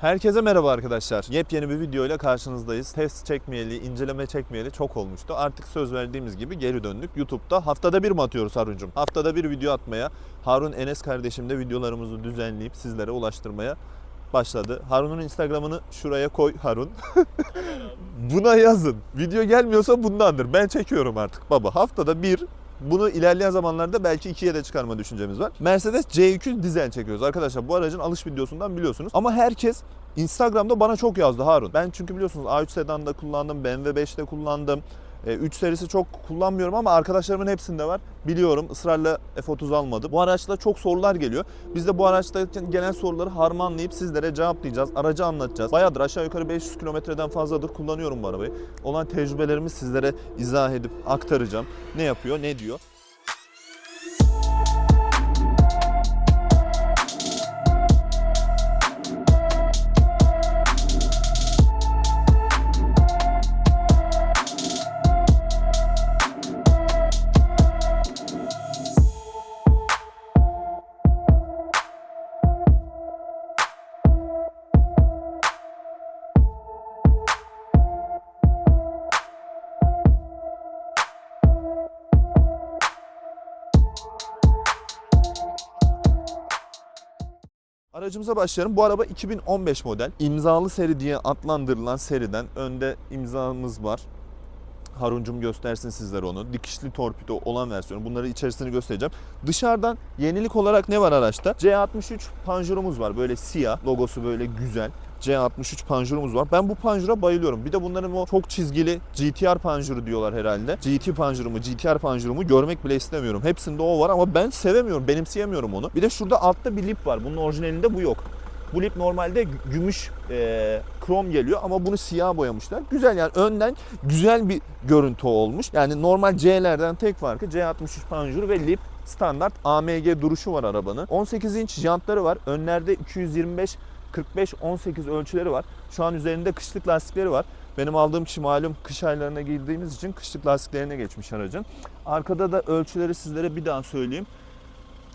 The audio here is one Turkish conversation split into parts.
Herkese merhaba arkadaşlar. Yepyeni bir video ile karşınızdayız. Test çekmeyeli, inceleme çekmeyeli çok olmuştu. Artık söz verdiğimiz gibi geri döndük. YouTube'da haftada bir mi atıyoruz Harun'cum? Haftada bir video atmaya, Harun Enes kardeşim de videolarımızı düzenleyip sizlere ulaştırmaya başladı. Harun'un Instagram'ını şuraya koy Harun. Buna yazın. Video gelmiyorsa bundandır. Ben çekiyorum artık baba. Haftada bir bunu ilerleyen zamanlarda belki ikiye de çıkarma düşüncemiz var. Mercedes C200 dizel çekiyoruz. Arkadaşlar bu aracın alış videosundan biliyorsunuz. Ama herkes Instagram'da bana çok yazdı Harun. Ben çünkü biliyorsunuz A3 Sedan'da kullandım, BMW 5'te kullandım. E, 3 serisi çok kullanmıyorum ama arkadaşlarımın hepsinde var. Biliyorum ısrarla F30 almadı. Bu araçla çok sorular geliyor. Biz de bu araçta gelen soruları harmanlayıp sizlere cevaplayacağız. Aracı anlatacağız. Bayağıdır aşağı yukarı 500 kilometreden fazladır kullanıyorum bu arabayı. Olan tecrübelerimi sizlere izah edip aktaracağım. Ne yapıyor, ne diyor. Aracımıza başlayalım. Bu araba 2015 model. İmzalı seri diye adlandırılan seriden önde imzamız var. Haruncum göstersin sizlere onu. Dikişli torpido olan versiyonu. Bunları içerisini göstereceğim. Dışarıdan yenilik olarak ne var araçta? C63 panjurumuz var. Böyle siyah. Logosu böyle güzel. C63 panjurumuz var. Ben bu panjura bayılıyorum. Bir de bunların o çok çizgili GTR panjuru diyorlar herhalde. GT panjurumu, GTR panjurumu görmek bile istemiyorum. Hepsinde o var ama ben sevemiyorum, benimseyemiyorum onu. Bir de şurada altta bir lip var. Bunun orijinalinde bu yok. Bu lip normalde gü- gümüş e, krom geliyor ama bunu siyah boyamışlar. Güzel yani önden güzel bir görüntü olmuş. Yani normal C'lerden tek farkı C63 panjuru ve lip standart AMG duruşu var arabanın. 18 inç jantları var. Önlerde 225 45 18 ölçüleri var. Şu an üzerinde kışlık lastikleri var. Benim aldığım kişi malum kış aylarına girdiğimiz için kışlık lastiklerine geçmiş aracın. Arkada da ölçüleri sizlere bir daha söyleyeyim.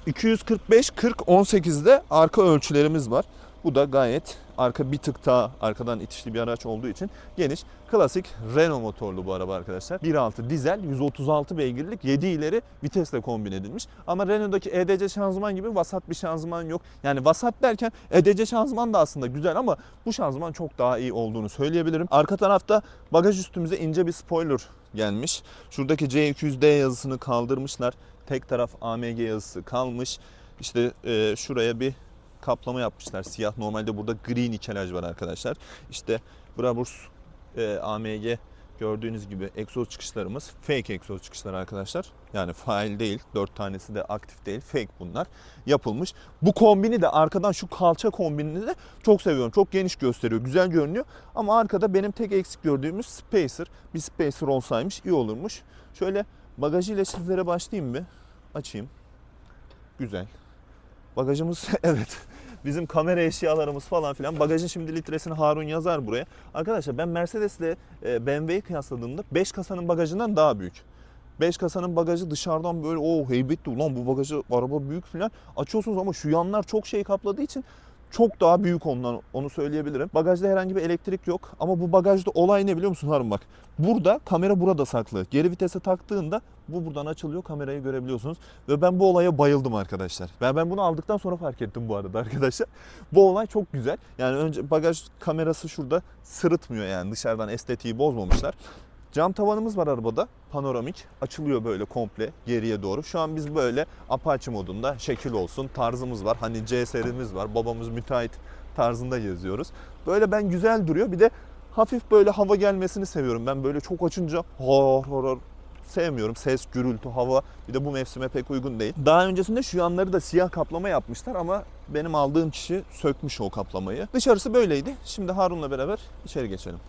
245 40 18'de arka ölçülerimiz var. Bu da gayet arka bir tık daha arkadan itişli bir araç olduğu için geniş. Klasik Renault motorlu bu araba arkadaşlar. 1.6 dizel 136 beygirlik 7 ileri vitesle kombin edilmiş. Ama Renault'daki EDC şanzıman gibi vasat bir şanzıman yok. Yani vasat derken EDC şanzıman da aslında güzel ama bu şanzıman çok daha iyi olduğunu söyleyebilirim. Arka tarafta bagaj üstümüze ince bir spoiler gelmiş. Şuradaki C200D yazısını kaldırmışlar. Tek taraf AMG yazısı kalmış. İşte e, şuraya bir kaplama yapmışlar. Siyah normalde burada gri nikelaj var arkadaşlar. İşte Brabus e, AMG gördüğünüz gibi egzoz çıkışlarımız fake egzoz çıkışları arkadaşlar. Yani fail değil. Dört tanesi de aktif değil. Fake bunlar. Yapılmış. Bu kombini de arkadan şu kalça kombinini de çok seviyorum. Çok geniş gösteriyor. Güzel görünüyor. Ama arkada benim tek eksik gördüğümüz spacer. Bir spacer olsaymış iyi olurmuş. Şöyle bagajıyla sizlere başlayayım bir. Açayım. Güzel. Bagajımız evet. Bizim kamera eşyalarımız falan filan. Bagajın şimdi litresini Harun yazar buraya. Arkadaşlar ben Mercedes'le e, BMW'yi kıyasladığımda 5 kasanın bagajından daha büyük. 5 kasanın bagajı dışarıdan böyle o heybetli ulan bu bagajı araba büyük falan açıyorsunuz ama şu yanlar çok şey kapladığı için çok daha büyük ondan onu söyleyebilirim. Bagajda herhangi bir elektrik yok ama bu bagajda olay ne biliyor musun Harun bak. Burada kamera burada saklı. Geri vitese taktığında bu buradan açılıyor kamerayı görebiliyorsunuz. Ve ben bu olaya bayıldım arkadaşlar. Ben, ben bunu aldıktan sonra fark ettim bu arada arkadaşlar. Bu olay çok güzel. Yani önce bagaj kamerası şurada sırıtmıyor yani dışarıdan estetiği bozmamışlar. Cam tavanımız var arabada. Panoramik. Açılıyor böyle komple geriye doğru. Şu an biz böyle Apache modunda şekil olsun tarzımız var. Hani C serimiz var. Babamız müteahhit tarzında geziyoruz. Böyle ben güzel duruyor. Bir de hafif böyle hava gelmesini seviyorum. Ben böyle çok açınca hor hor hor sevmiyorum. Ses, gürültü, hava bir de bu mevsime pek uygun değil. Daha öncesinde şu yanları da siyah kaplama yapmışlar ama benim aldığım kişi sökmüş o kaplamayı. Dışarısı böyleydi. Şimdi Harun'la beraber içeri geçelim.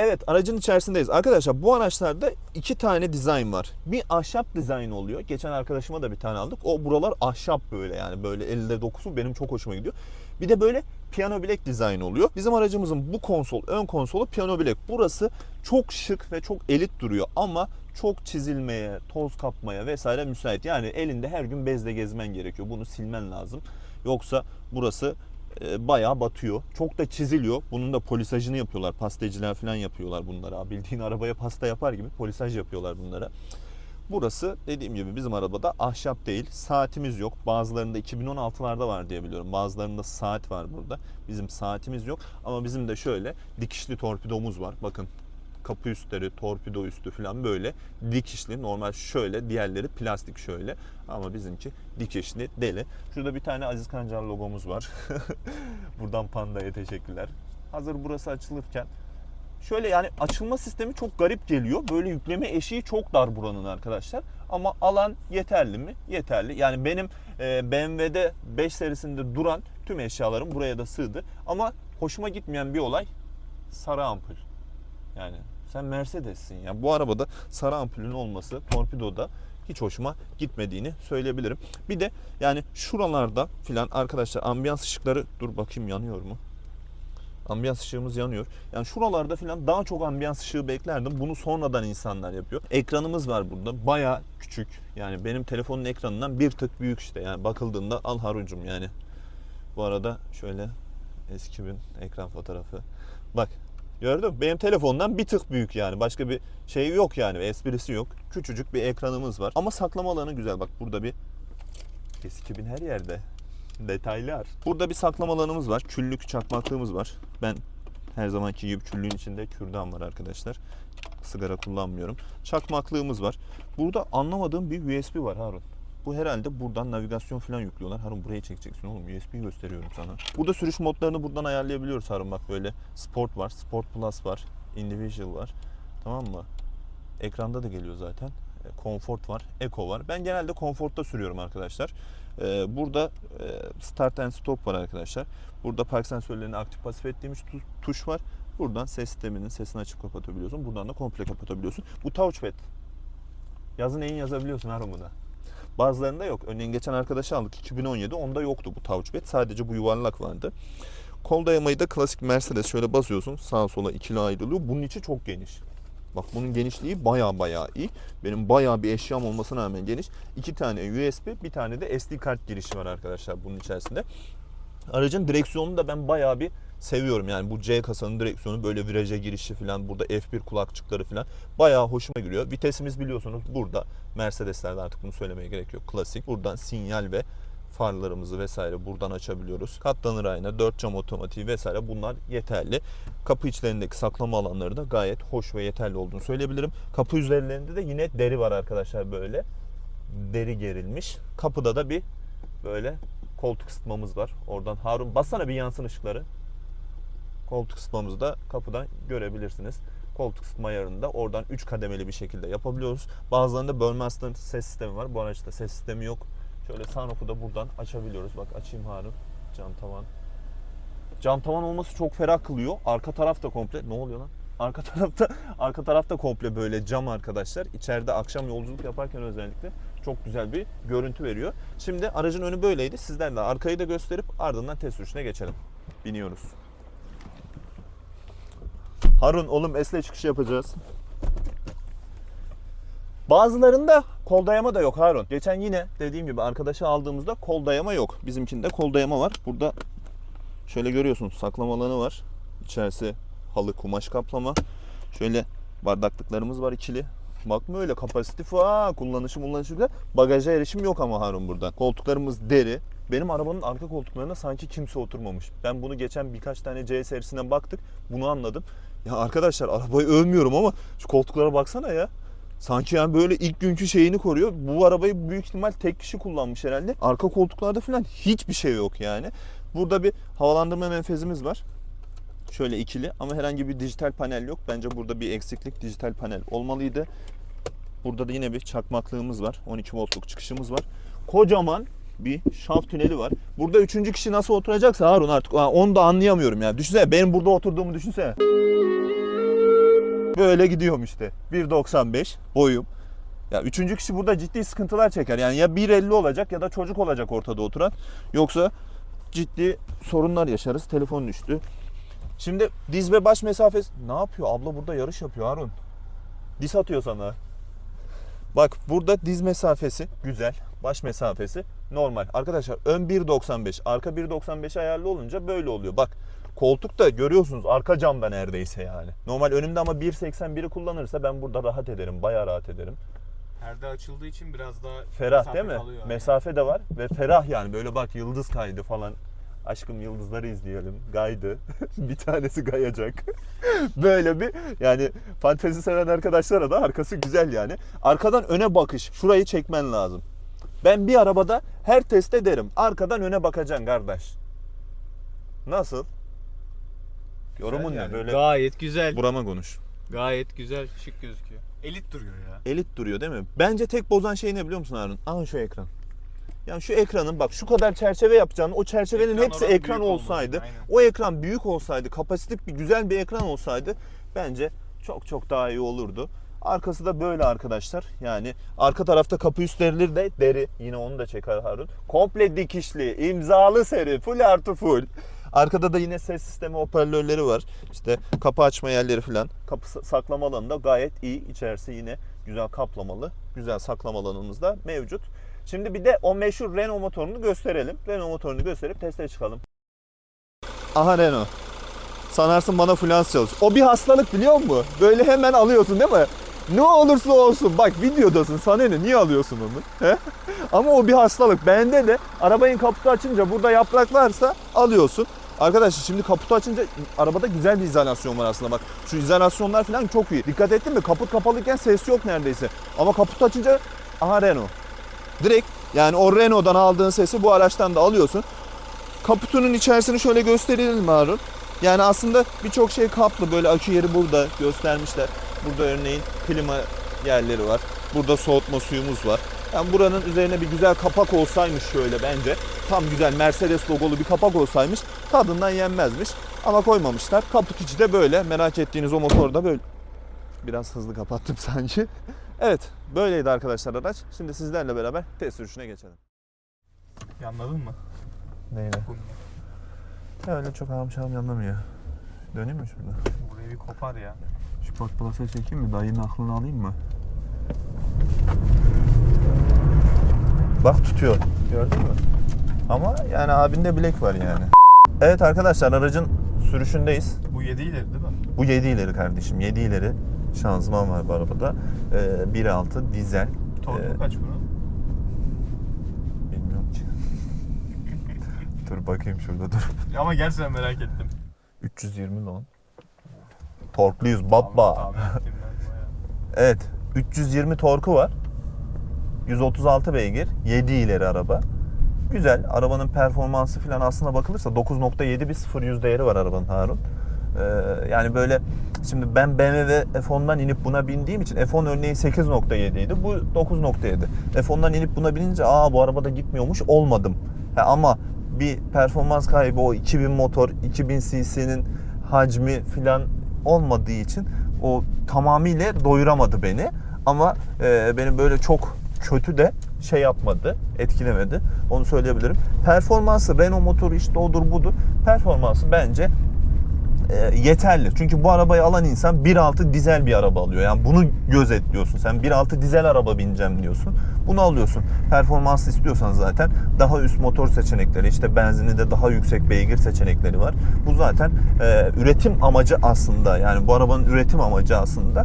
Evet aracın içerisindeyiz. Arkadaşlar bu araçlarda iki tane dizayn var. Bir ahşap dizayn oluyor. Geçen arkadaşıma da bir tane aldık. O buralar ahşap böyle yani böyle elde dokusu benim çok hoşuma gidiyor. Bir de böyle piyano bilek dizayn oluyor. Bizim aracımızın bu konsol, ön konsolu piyano bilek. Burası çok şık ve çok elit duruyor ama çok çizilmeye, toz kapmaya vesaire müsait. Yani elinde her gün bezle gezmen gerekiyor. Bunu silmen lazım. Yoksa burası e, bayağı batıyor. Çok da çiziliyor. Bunun da polisajını yapıyorlar. Pasteciler falan yapıyorlar bunlara. Bildiğin arabaya pasta yapar gibi polisaj yapıyorlar bunlara. Burası dediğim gibi bizim arabada ahşap değil. Saatimiz yok. Bazılarında 2016'larda var diye biliyorum. Bazılarında saat var burada. Bizim saatimiz yok. Ama bizim de şöyle dikişli torpidomuz var. Bakın kapı üstleri, torpido üstü falan böyle dikişli. Normal şöyle, diğerleri plastik şöyle. Ama bizimki dikişli, deli. Şurada bir tane Aziz Kancar logomuz var. Buradan Panda'ya teşekkürler. Hazır burası açılırken Şöyle yani açılma sistemi çok garip geliyor. Böyle yükleme eşiği çok dar buranın arkadaşlar. Ama alan yeterli mi? Yeterli. Yani benim e, BMW'de 5 serisinde duran tüm eşyalarım buraya da sığdı. Ama hoşuma gitmeyen bir olay sarı ampul. Yani sen Mercedes'sin ya. Bu arabada sarı ampulün olması torpidoda hiç hoşuma gitmediğini söyleyebilirim. Bir de yani şuralarda filan arkadaşlar ambiyans ışıkları dur bakayım yanıyor mu? Ambiyans ışığımız yanıyor. Yani şuralarda falan daha çok ambiyans ışığı beklerdim. Bunu sonradan insanlar yapıyor. Ekranımız var burada. Baya küçük. Yani benim telefonun ekranından bir tık büyük işte. Yani bakıldığında al haruncum yani. Bu arada şöyle eski bir ekran fotoğrafı. Bak gördün mü? Benim telefondan bir tık büyük yani. Başka bir şey yok yani. Esprisi yok. Küçücük bir ekranımız var. Ama saklama alanı güzel. Bak burada bir S2000 her yerde. Detaylar. Burada bir saklama alanımız var. Küllük çakmaklığımız var. Ben her zamanki gibi küllüğün içinde kürdan var arkadaşlar. Sigara kullanmıyorum. Çakmaklığımız var. Burada anlamadığım bir USB var Harun. Bu herhalde buradan navigasyon falan yüklüyorlar. Harun buraya çekeceksin oğlum. USB gösteriyorum sana. Burada sürüş modlarını buradan ayarlayabiliyoruz Harun. Bak böyle Sport var, Sport Plus var, Individual var. Tamam mı? Ekranda da geliyor zaten. E, Comfort var, Eco var. Ben genelde Comfort'ta sürüyorum arkadaşlar. Ee, Burada e, Start and Stop var arkadaşlar. Burada park sensörlerini aktif pasif ettiğimiz tu- tuş var. Buradan ses sisteminin sesini açıp kapatabiliyorsun. Buradan da komple kapatabiliyorsun. Bu touchpad. Yazın en yazabiliyorsun Harun buna. Bazılarında yok. Örneğin geçen arkadaşı aldık 2017. Onda yoktu bu touchpad. Sadece bu yuvarlak vardı. Kol dayamayı da klasik Mercedes şöyle basıyorsun. Sağa sola ikili ayrılıyor. Bunun içi çok geniş. Bak bunun genişliği baya baya iyi. Benim baya bir eşyam olmasına rağmen geniş. İki tane USB, bir tane de SD kart girişi var arkadaşlar bunun içerisinde. Aracın direksiyonunu da ben baya bir seviyorum. Yani bu C kasanın direksiyonu böyle viraja girişi falan burada F1 kulakçıkları falan bayağı hoşuma giriyor. Vitesimiz biliyorsunuz burada. Mercedes'lerde artık bunu söylemeye gerek yok. Klasik. Buradan sinyal ve farlarımızı vesaire buradan açabiliyoruz. Katlanır ayna, dört cam otomatiği vesaire bunlar yeterli. Kapı içlerindeki saklama alanları da gayet hoş ve yeterli olduğunu söyleyebilirim. Kapı üzerlerinde de yine deri var arkadaşlar böyle. Deri gerilmiş. Kapıda da bir böyle koltuk ısıtmamız var. Oradan Harun bassana bir yansın ışıkları. Koltuk ısıtmamızı da kapıdan görebilirsiniz. Koltuk ısıtma ayarını da oradan 3 kademeli bir şekilde yapabiliyoruz. Bazılarında Burmester ses sistemi var. Bu araçta ses sistemi yok. Şöyle sunroof'u da buradan açabiliyoruz. Bak açayım Harun. Cam tavan. Cam tavan olması çok ferah kılıyor. Arka taraf da komple. Ne oluyor lan? Arka tarafta arka tarafta komple böyle cam arkadaşlar. İçeride akşam yolculuk yaparken özellikle çok güzel bir görüntü veriyor. Şimdi aracın önü böyleydi. Sizlerle arkayı da gösterip ardından test sürüşüne geçelim. Biniyoruz. Harun oğlum esle çıkış yapacağız. Bazılarında kol dayama da yok Harun. Geçen yine dediğim gibi arkadaşı aldığımızda kol dayama yok. Bizimkinde kol dayama var. Burada şöyle görüyorsunuz saklama alanı var. İçerisi halı kumaş kaplama. Şöyle bardaklıklarımız var ikili. Bakma öyle kapasitif ha kullanışı kullanışı güzel. Bagaja erişim yok ama Harun buradan. Koltuklarımız deri. Benim arabanın arka koltuklarına sanki kimse oturmamış. Ben bunu geçen birkaç tane C serisinden baktık. Bunu anladım. Ya arkadaşlar arabayı övmüyorum ama şu koltuklara baksana ya. Sanki yani böyle ilk günkü şeyini koruyor. Bu arabayı büyük ihtimal tek kişi kullanmış herhalde. Arka koltuklarda falan hiçbir şey yok yani. Burada bir havalandırma menfezimiz var. Şöyle ikili ama herhangi bir dijital panel yok. Bence burada bir eksiklik dijital panel olmalıydı. Burada da yine bir çakmaklığımız var. 12 voltluk çıkışımız var. Kocaman bir şaft tüneli var. Burada üçüncü kişi nasıl oturacaksa Harun artık onu da anlayamıyorum ya. Düşünsene benim burada oturduğumu düşünsene. Böyle gidiyorum işte. 1.95 boyum. Ya üçüncü kişi burada ciddi sıkıntılar çeker. Yani ya 1.50 olacak ya da çocuk olacak ortada oturan. Yoksa ciddi sorunlar yaşarız. Telefon düştü. Şimdi diz ve baş mesafesi... Ne yapıyor? Abla burada yarış yapıyor Harun. Dis atıyor sana. Bak burada diz mesafesi güzel. Baş mesafesi normal. Arkadaşlar ön 1.95, arka 1.95 ayarlı olunca böyle oluyor. Bak koltukta görüyorsunuz arka camda neredeyse yani. Normal önümde ama 1.81'i kullanırsa ben burada rahat ederim. Bayağı rahat ederim. Perde açıldığı için biraz daha Ferah mesafe değil mi? kalıyor yani. Mesafe de var ve ferah yani böyle bak yıldız kaydı falan. Aşkım yıldızları izleyelim. Gaydı. bir tanesi gayacak. böyle bir yani fantezi seven arkadaşlara da arkası güzel yani. Arkadan öne bakış. Şurayı çekmen lazım. Ben bir arabada her testte derim. Arkadan öne bakacaksın kardeş. Nasıl? Yorumun yani. ne? Böyle Gayet güzel. burama konuş. Gayet güzel, şık gözüküyor. Elit duruyor ya. elit duruyor değil mi? Bence tek bozan şey ne biliyor musun Harun? Aha şu ekran. Yani şu ekranın bak şu kadar çerçeve yapacağını o çerçevenin Ekran hepsi oranı ekran büyük olmalı, olsaydı aynen. o ekran büyük olsaydı kapasitik bir güzel bir ekran olsaydı bence çok çok daha iyi olurdu. Arkası da böyle arkadaşlar. Yani arka tarafta kapı üstlerilir de deri. Yine onu da çeker Harun. Komple dikişli, imzalı seri, full artı full. Arkada da yine ses sistemi hoparlörleri var. İşte kapı açma yerleri falan. Kapı sa- saklama alanı da gayet iyi. İçerisi yine güzel kaplamalı. Güzel saklama alanımız da mevcut. Şimdi bir de o meşhur Renault motorunu gösterelim. Renault motorunu gösterip teste çıkalım. Aha Renault. Sanarsın bana flans çalış. O bir hastalık biliyor musun? Böyle hemen alıyorsun değil mi? Ne olursa olsun bak videodasın sana ne niye alıyorsun onu? Ama o bir hastalık. Bende de arabanın kaputu açınca burada yaprak varsa alıyorsun. Arkadaşlar şimdi kaputu açınca arabada güzel bir izolasyon var aslında bak. Şu izolasyonlar falan çok iyi. Dikkat ettin mi? Kaput kapalıyken ses yok neredeyse. Ama kaputu açınca aha Renault. Direkt yani o Renault'dan aldığın sesi bu araçtan da alıyorsun. Kaputunun içerisini şöyle gösterelim Harun. Yani aslında birçok şey kaplı. Böyle akü yeri burada göstermişler. Burada örneğin klima yerleri var. Burada soğutma suyumuz var. Yani buranın üzerine bir güzel kapak olsaymış şöyle bence. Tam güzel Mercedes logolu bir kapak olsaymış tadından yenmezmiş. Ama koymamışlar. Kaput içi de böyle. Merak ettiğiniz o motor da böyle. Biraz hızlı kapattım sanki. Evet böyleydi arkadaşlar araç. Şimdi sizlerle beraber test sürüşüne geçelim. Anladın mı? Neyle? Ya öyle çok ağam şahım anlamıyor. Döneyim mi şurada? Burayı bir kopar ya. Ford Plus'a çekeyim mi? Dayının aklını alayım mı? Bak tutuyor. Gördün mü? Ama yani abinde bilek var yani. Evet arkadaşlar aracın sürüşündeyiz. Bu 7 ileri değil mi? Bu 7 ileri kardeşim. 7 ileri şanzıman var bu arabada. Ee, 1.6 dizel. Torku Ee, kaç bunun? Bilmiyorum ki. dur bakayım şurada dur. Ama gerçekten merak ettim. 320 lan. Torkluyuz bayağı. Evet. 320 torku var. 136 beygir. 7 ileri araba. Güzel. Arabanın performansı falan aslına bakılırsa 9.7 bir 0 yüz değeri var arabanın Harun. Ee, yani böyle şimdi ben BMW F10'dan inip buna bindiğim için F10 örneğin 8.7 idi. Bu 9.7. F10'dan inip buna binince aa bu arabada gitmiyormuş olmadım. Ha, ama bir performans kaybı o 2000 motor 2000 cc'nin hacmi falan olmadığı için o tamamıyla doyuramadı beni. Ama e, beni böyle çok kötü de şey yapmadı, etkilemedi. Onu söyleyebilirim. Performansı Renault motoru işte odur budur. Performansı bence e, yeterli. Çünkü bu arabayı alan insan 1.6 dizel bir araba alıyor. Yani bunu gözetliyorsun. Sen 1.6 dizel araba bineceğim diyorsun. Bunu alıyorsun. Performans istiyorsan zaten daha üst motor seçenekleri, işte benzini de daha yüksek beygir seçenekleri var. Bu zaten e, üretim amacı aslında. Yani bu arabanın üretim amacı aslında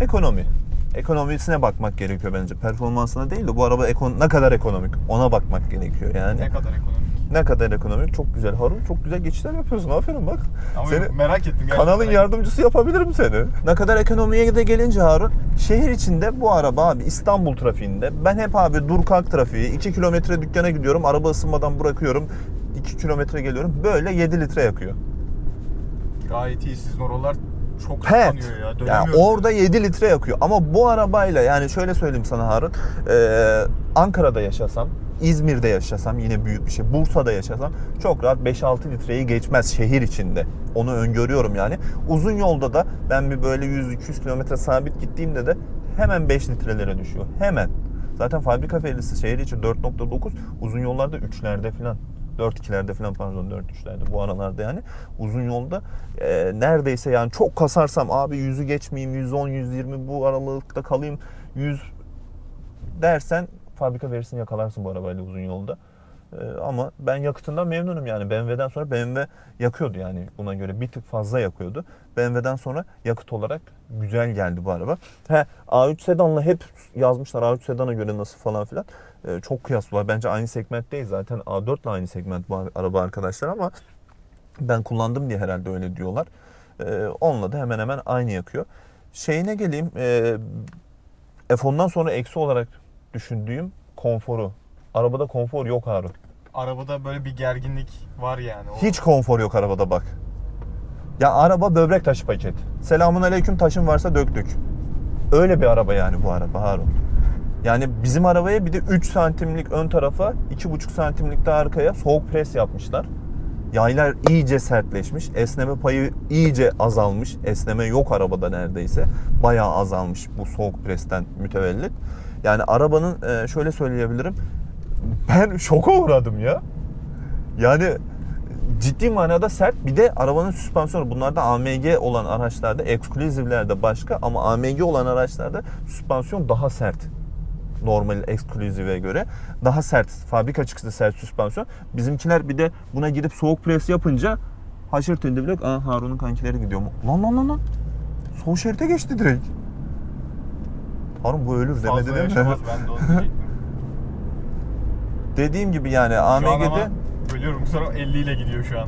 ekonomi. Ekonomisine bakmak gerekiyor bence. Performansına değil de bu araba ekon ne kadar ekonomik ona bakmak gerekiyor yani. Ne kadar ekonomik. Ne kadar ekonomik? Çok güzel. Harun çok güzel geçişler yapıyorsun. Aferin bak. Ama Seni- merak ettim gerçekten. Kanalın merak yardımcısı yapabilirim seni. Ne kadar ekonomiye de gelince Harun, şehir içinde bu araba abi İstanbul trafiğinde. Ben hep abi dur kalk trafiği. 2 kilometre dükkana gidiyorum, araba ısınmadan bırakıyorum. 2 kilometre geliyorum. Böyle 7 litre yakıyor. Gayet iyi. Sizin oralar çok Pet. ya. Yani orada 7 litre yakıyor. Ama bu arabayla yani şöyle söyleyeyim sana Harun. e, Ankara'da yaşasam, İzmir'de yaşasam yine büyük bir şey. Bursa'da yaşasam çok rahat 5-6 litreyi geçmez şehir içinde. Onu öngörüyorum yani. Uzun yolda da ben bir böyle 100-200 kilometre sabit gittiğimde de hemen 5 litrelere düşüyor. Hemen. Zaten fabrika verisi şehir içi 4.9 uzun yollarda 3'lerde falan. 4-2'lerde falan pardon 4-3'lerde bu aralarda yani uzun yolda e, neredeyse yani çok kasarsam abi 100'ü geçmeyeyim 110 120 bu aralıkta kalayım 100 dersen fabrika verisini yakalarsın bu arabayla uzun yolda. Ee, ama ben yakıtından memnunum yani. BMW'den sonra BMW yakıyordu yani buna göre bir tık fazla yakıyordu. BMW'den sonra yakıt olarak güzel geldi bu araba. He, A3 sedanla hep yazmışlar A3 sedana göre nasıl falan filan. Ee, çok kıyaslıyorlar. Bence aynı segment değil zaten A4 ile aynı segment bu araba arkadaşlar ama ben kullandım diye herhalde öyle diyorlar. Ee, onunla da hemen hemen aynı yakıyor. Şeyine geleyim. E, F10'dan sonra eksi olarak düşündüğüm konforu. Arabada konfor yok Harun. Arabada böyle bir gerginlik var yani. O Hiç konfor yok arabada bak. Ya araba böbrek taşı paket. Selamun aleyküm taşın varsa döktük. Öyle bir araba yani bu araba Harun. Yani bizim arabaya bir de 3 santimlik ön tarafa 2,5 santimlik de arkaya soğuk pres yapmışlar. Yaylar iyice sertleşmiş. Esneme payı iyice azalmış. Esneme yok arabada neredeyse. Bayağı azalmış bu soğuk presten mütevellit. Yani arabanın e, şöyle söyleyebilirim. Ben şoka uğradım ya. Yani ciddi manada sert. Bir de arabanın süspansiyonu. Bunlarda AMG olan araçlarda, eksklusivlerde başka ama AMG olan araçlarda süspansiyon daha sert. Normal ekskluzive göre daha sert. Fabrika çıkışlı sert süspansiyon. Bizimkiler bir de buna gidip soğuk pres yapınca haşır tündü bile. Aa Harun'un kankileri gidiyor mu? Lan lan lan lan. Sol şerite geçti direkt. Harun bu ölür demedi değil mi? ben de onu. Dediğim gibi yani AMG'de bölüyorum sonra 50 ile gidiyor şu an.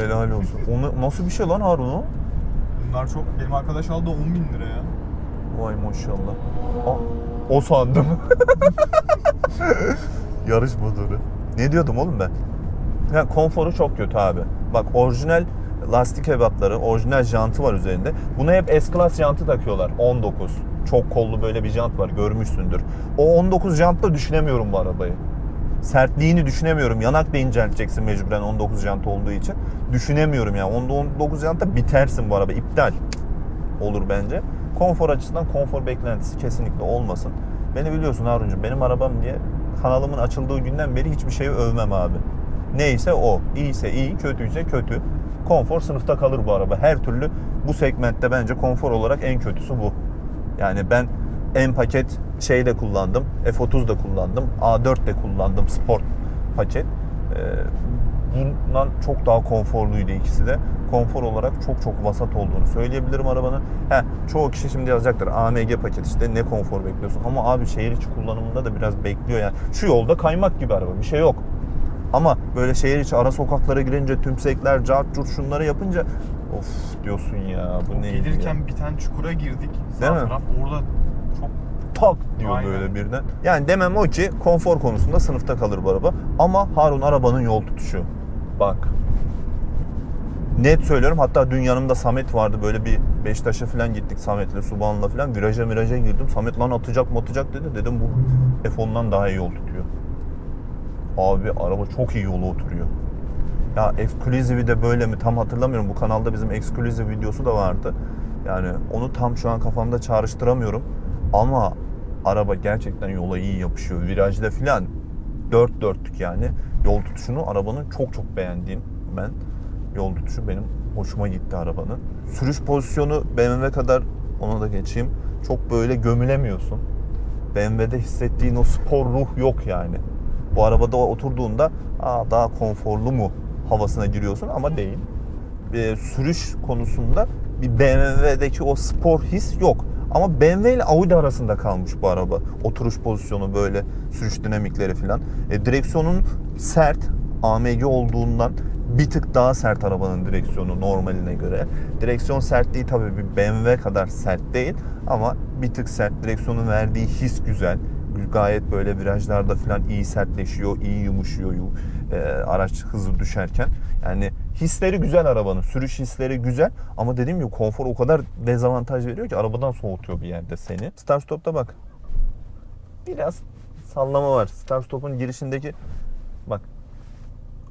helal olsun. Onu nasıl bir şey lan Harun o? Bunlar çok benim arkadaş aldı 10 bin lira ya. Vay maşallah. Aa, o sandım. Yarış motoru. Ne diyordum oğlum ben? Ya konforu çok kötü abi. Bak orijinal lastik ebatları, orijinal jantı var üzerinde. Buna hep S-Class jantı takıyorlar. 19. Çok kollu böyle bir jant var görmüşsündür. O 19 jantla düşünemiyorum bu arabayı. Sertliğini düşünemiyorum. Yanak da incelteceksin mecburen 19 jant olduğu için. Düşünemiyorum yani. Onda 19 jantta bitersin bu araba. İptal olur bence. Konfor açısından konfor beklentisi kesinlikle olmasın. Beni biliyorsun Haruncuğum benim arabam diye kanalımın açıldığı günden beri hiçbir şeyi övmem abi. Neyse o. İyiyse iyi, kötüyse kötü. Konfor sınıfta kalır bu araba. Her türlü bu segmentte bence konfor olarak en kötüsü bu. Yani ben en paket şey de kullandım. F30 da kullandım. A4 de kullandım sport paket. Ee, bundan çok daha konforluydu ikisi de. Konfor olarak çok çok vasat olduğunu söyleyebilirim arabanın. He, çoğu kişi şimdi yazacaktır AMG paket işte ne konfor bekliyorsun. Ama abi şehir içi kullanımında da biraz bekliyor yani. Şu yolda kaymak gibi araba bir şey yok. Ama böyle şehir içi ara sokaklara girince tümsekler, cart curt şunları yapınca of diyorsun ya bu neydi Gelirken ya. bir tane çukura girdik. Sağ Değil mi? taraf orada çok tak diyor Aynen. böyle birden. Yani demem o ki konfor konusunda sınıfta kalır bu araba. Ama Harun arabanın yol tutuşu. Bak. Net söylüyorum. Hatta dün yanımda Samet vardı. Böyle bir Beşiktaş'a falan gittik Samet'le, Suban'la falan. Viraja miraja girdim. Samet lan atacak mı atacak dedi. Dedim bu F10'dan daha iyi yol tutuyor. Abi araba çok iyi yola oturuyor. Ya Exclusive'i de böyle mi tam hatırlamıyorum. Bu kanalda bizim Exclusive videosu da vardı. Yani onu tam şu an kafamda çağrıştıramıyorum. Ama araba gerçekten yola iyi yapışıyor. Virajda filan dört dörtlük yani. Yol tutuşunu arabanın çok çok beğendiğim ben. Yol tutuşu benim hoşuma gitti arabanın. Sürüş pozisyonu BMW kadar ona da geçeyim. Çok böyle gömülemiyorsun. BMW'de hissettiğin o spor ruh yok yani. Bu arabada oturduğunda Aa, daha konforlu mu havasına giriyorsun ama değil. Ee, sürüş konusunda bir BMW'deki o spor his yok. Ama BMW ile Audi arasında kalmış bu araba. Oturuş pozisyonu böyle, sürüş dinamikleri falan. E, direksiyonun sert, AMG olduğundan bir tık daha sert arabanın direksiyonu normaline göre. Direksiyon sertliği tabii bir BMW kadar sert değil ama bir tık sert. Direksiyonun verdiği his güzel. Gayet böyle virajlarda falan iyi sertleşiyor, iyi yumuşuyor yu- e, araç hızı düşerken. Yani hisleri güzel arabanın. Sürüş hisleri güzel ama dediğim gibi konfor o kadar dezavantaj veriyor ki arabadan soğutuyor bir yerde seni. Start stop'ta bak. Biraz sallama var. Start stop'un girişindeki bak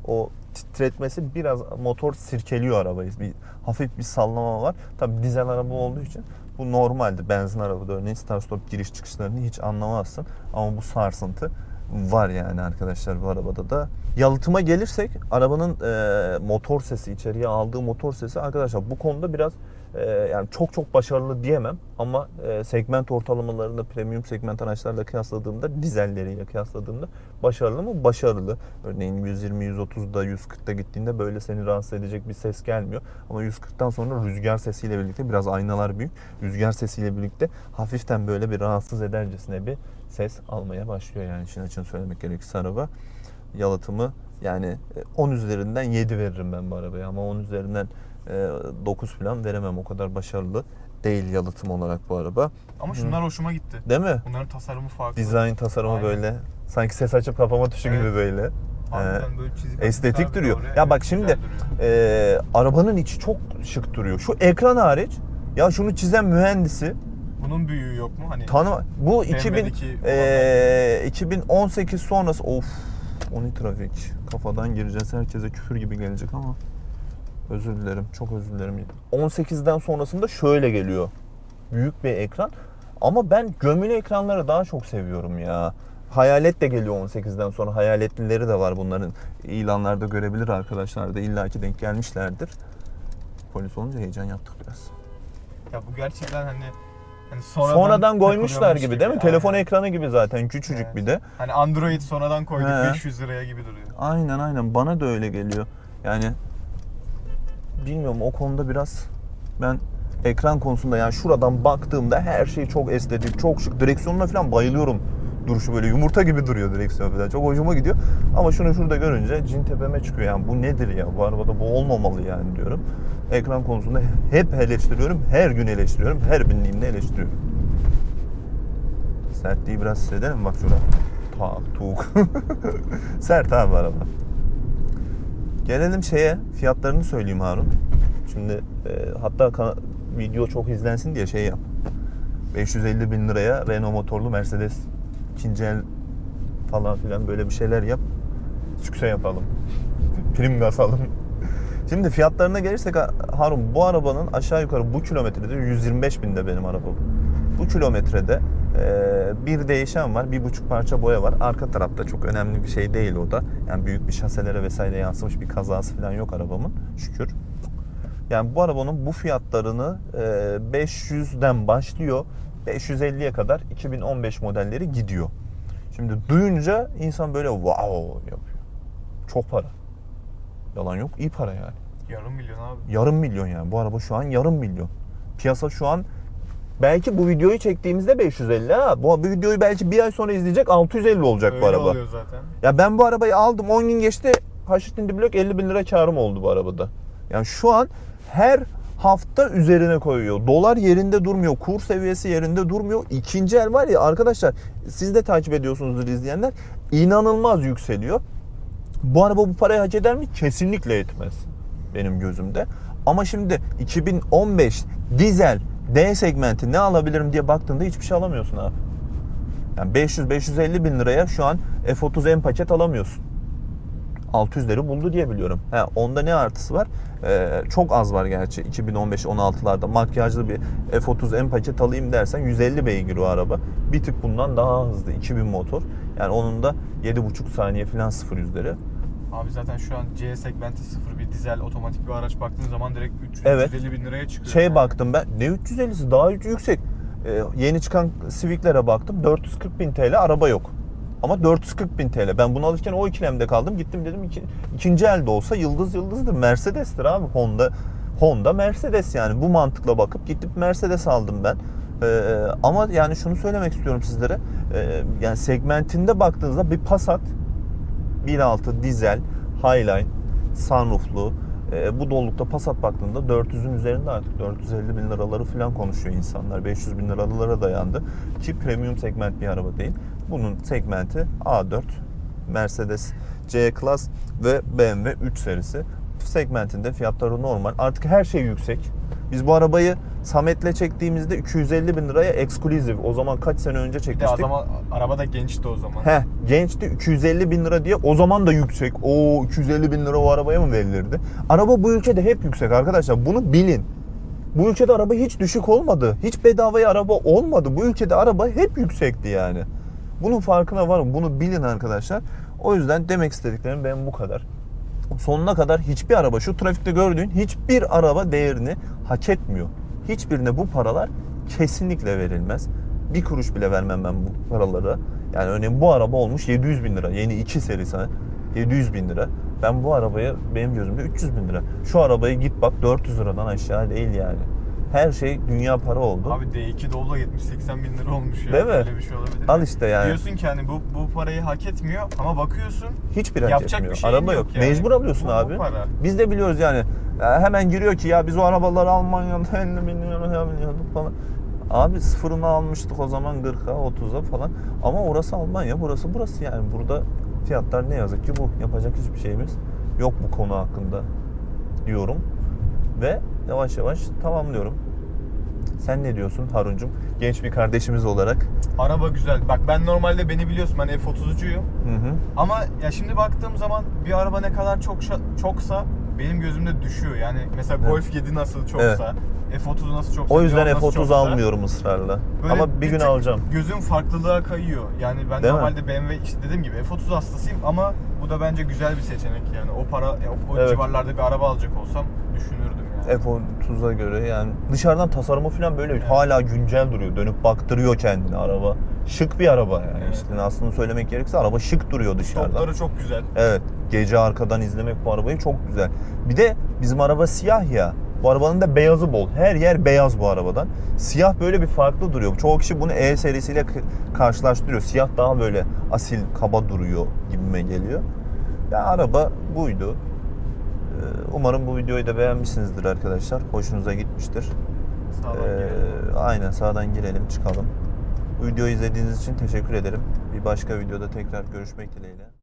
o titretmesi biraz motor sirkeliyor arabayı. Bir hafif bir sallama var. Tabi dizel araba olduğu için bu normaldi. Benzin arabada örneğin start stop giriş çıkışlarını hiç anlamazsın. Ama bu sarsıntı var yani arkadaşlar bu arabada da. Yalıtıma gelirsek arabanın e, motor sesi içeriye aldığı motor sesi arkadaşlar bu konuda biraz e, yani çok çok başarılı diyemem ama e, segment ortalamalarında premium segment araçlarla kıyasladığımda dizelleriyle kıyasladığımda başarılı mı? Başarılı. Örneğin 120 130'da 140'da gittiğinde böyle seni rahatsız edecek bir ses gelmiyor. Ama 140'tan sonra rüzgar sesiyle birlikte biraz aynalar büyük. Rüzgar sesiyle birlikte hafiften böyle bir rahatsız edercesine bir ses almaya başlıyor yani işin açığını söylemek gerekirse araba. Yalıtımı yani e, 10 üzerinden 7 veririm ben bu arabaya ama 10 üzerinden e, 9 falan veremem o kadar başarılı değil yalıtım olarak bu araba. Ama şunlar hoşuma gitti. Değil mi? Bunların tasarımı farklı. Dizayn tasarımı Aynen. böyle sanki ses açıp kapama tuşu Evet. gibi böyle. Harbiden böyle çizik estetik duruyor. oraya. Ya Evet, bak şimdi e, arabanın içi çok şık duruyor. Şu ekran hariç ya şunu çizen mühendisi Bunun büyüğü yok mu? Hani tanıma bu 2000 Pembedeki e, 2018 sonrası of onu trafik kafadan gireceğiz herkese küfür gibi gelecek ama özür dilerim çok özür dilerim 18'den sonrasında şöyle geliyor büyük bir ekran ama ben gömülü ekranları daha çok seviyorum ya Hayalet de geliyor 18'den sonra hayaletlileri de var bunların ilanlarda görebilir arkadaşlar da illaki denk gelmişlerdir polis olunca heyecan yaptık biraz ya bu gerçekten hani hani sonradan, sonradan koymuşlar takılıyormuş gibi değil mi? Telefon Aynen. ekranı gibi zaten küçücük Evet. bir de. Hani Android sonradan koyduk He. 500 liraya gibi duruyor. Aynen aynen bana da öyle geliyor. Yani bilmiyorum o konuda biraz ben ekran konusunda yani şuradan baktığımda her şey çok estetik, çok şık. Direksiyonuna falan bayılıyorum. Duruşu böyle yumurta gibi duruyor direksiyon falan. Çok hoşuma gidiyor. Ama şunu şurada görünce cin tepeme çıkıyor. Yani bu nedir ya? Bu arabada bu olmamalı yani diyorum. Ekran konusunda hep eleştiriyorum. Her gün eleştiriyorum. Her bindiğimde eleştiriyorum. Sertliği biraz hissedelim? Bak şurada. Tak tuk. Sert abi araba. Gelelim şeye fiyatlarını söyleyeyim Harun. Şimdi e, hatta video çok izlensin diye şey yap. 550 bin liraya Renault motorlu Mercedes ikinci el falan filan böyle bir şeyler yap. Sükse yapalım. Prim basalım. Şimdi fiyatlarına gelirsek Ha- Harun bu arabanın aşağı yukarı bu kilometrede 125 binde benim arabam. Bu kilometrede bir değişen var, bir buçuk parça boya var. Arka tarafta çok önemli bir şey değil o da. Yani büyük bir şaselere vesaire yansımış bir kazası falan yok arabamın şükür. Yani bu arabanın bu fiyatlarını e, 500'den başlıyor. 550'ye kadar 2015 modelleri gidiyor. Şimdi duyunca insan böyle wow yapıyor. Çok para. Yalan yok iyi para yani. Yarım milyon abi. Yarım milyon yani. Bu araba şu an yarım milyon. Piyasa şu an belki bu videoyu çektiğimizde 550 ha. Bu, bu videoyu belki bir ay sonra izleyecek 650 olacak Öyle bu araba. oluyor zaten. Ya ben bu arabayı aldım 10 gün geçti. Haşitindi blok 50 bin lira karım oldu bu arabada. Yani şu an her hafta üzerine koyuyor. Dolar yerinde durmuyor. Kur seviyesi yerinde durmuyor. İkinci el var ya arkadaşlar siz de takip ediyorsunuzdur izleyenler. inanılmaz yükseliyor. Bu araba bu parayı hak eder mi? Kesinlikle etmez benim gözümde. Ama şimdi 2015 dizel D segmenti ne alabilirim diye baktığında hiçbir şey alamıyorsun abi. Yani 500-550 bin liraya şu an F30 M paket alamıyorsun. 600'leri buldu diye biliyorum. He, onda ne artısı var? Ee, çok az var gerçi 2015-16'larda makyajlı bir F30 M paket alayım dersen 150 beygir o araba. Bir tık bundan daha hızlı 2000 motor. Yani onun da 7,5 saniye falan 0 yüzleri. Abi zaten şu an C segmenti sıfır bir dizel otomatik bir araç baktığın zaman direkt 300 Evet. 350 bin liraya çıkıyor. Şey yani. baktım ben ne 350'si daha yüksek. Ee, yeni çıkan Civic'lere baktım 440 bin TL araba yok. Ama 440 bin TL. Ben bunu alırken o ikilemde kaldım. Gittim dedim iki, ikinci elde olsa yıldız yıldızdır. Mercedes'tir abi Honda. Honda Mercedes yani bu mantıkla bakıp gidip Mercedes aldım ben. Ee, ama yani şunu söylemek istiyorum sizlere. Ee, yani segmentinde baktığınızda bir Passat 1.6 dizel, Highline, sunrooflu, e, bu dolulukta Passat baktığında 400'ün üzerinde artık 450 bin liraları falan konuşuyor insanlar. 500 bin liralara dayandı. Ki premium segment bir araba değil. Bunun segmenti A4, Mercedes C-Class ve BMW 3 serisi. Segmentinde fiyatları normal. Artık her şey yüksek. Biz bu arabayı Samet'le çektiğimizde 250 bin liraya exclusive. O zaman kaç sene önce Bir de o çekmiştik? zaman araba da gençti o zaman. He gençti 250 bin lira diye o zaman da yüksek. O 250 bin lira o arabaya mı verilirdi? Araba bu ülkede hep yüksek arkadaşlar bunu bilin. Bu ülkede araba hiç düşük olmadı. Hiç bedavaya araba olmadı. Bu ülkede araba hep yüksekti yani. Bunun farkına varın. Bunu bilin arkadaşlar. O yüzden demek istediklerim benim bu kadar. Sonuna kadar hiçbir araba şu trafikte gördüğün hiçbir araba değerini hak etmiyor. Hiçbirine bu paralar kesinlikle verilmez. Bir kuruş bile vermem ben bu paralara. Yani örneğin bu araba olmuş 700 bin lira. Yeni 2 serisi 700 bin lira. Ben bu arabaya benim gözümde 300 bin lira. Şu arabayı git bak 400 liradan aşağı değil yani. Her şey dünya para oldu. Abi D2 Doblo 70-80 bin lira olmuş ya. Değil mi? Böyle bir şey olabilir. Al işte yani. Diyorsun ki hani bu, bu parayı hak etmiyor ama bakıyorsun Hiçbir hak yapacak etmiyor. bir şeyin Araba yok. yani. Mecbur alıyorsun Bu- bu abi. para. Biz de biliyoruz yani. Ya hemen giriyor ki ya biz o arabaları Almanya'da 50 milyon alıyorduk falan. Abi sıfırını almıştık o zaman 40'a 30'a falan. Ama orası Almanya, burası burası yani. Burada fiyatlar ne yazık ki bu. Yapacak hiçbir şeyimiz yok bu konu hakkında diyorum. Ve yavaş yavaş tamamlıyorum. Sen ne diyorsun Haruncum? Genç bir kardeşimiz olarak. araba güzel. Bak ben normalde beni biliyorsun ben F30'cuyum. Hı hı. Ama ya şimdi baktığım zaman bir araba ne kadar çok çoksa benim gözümde düşüyor. Yani mesela Evet. Golf 7 nasıl çoksa, F30 nasıl çoksa, O yüzden Leon nasıl F30 çoksa, almıyorum ısrarla. böyle Ama bir gün tık alacağım. Gözüm farklılığa kayıyor. Yani ben Değil mi? normalde BMW işte dediğim gibi F30 hastasıyım ama bu da bence güzel bir seçenek yani. O para o, o Evet. civarlarda bir araba alacak olsam düşünürdüm. F30'a göre yani dışarıdan tasarımı falan böyle hala güncel duruyor. Dönüp baktırıyor kendini araba. Şık bir araba yani. Evet. İşte aslında söylemek gerekirse araba şık duruyor dışarıdan. Stopları çok güzel. Evet. Gece arkadan izlemek bu arabayı çok güzel. Bir de bizim araba siyah ya. Bu arabanın da beyazı bol. Her yer beyaz bu arabadan. Siyah böyle bir farklı duruyor. Çoğu kişi bunu E serisiyle karşılaştırıyor. Siyah daha böyle asil, kaba duruyor gibime geliyor. Ya araba buydu. Ee, Umarım bu videoyu da beğenmişsinizdir arkadaşlar. Hoşunuza gitmiştir. Sağdan Ee, girelim. aynen sağdan girelim çıkalım. Videoyu izlediğiniz için teşekkür ederim. Bir başka videoda tekrar görüşmek dileğiyle.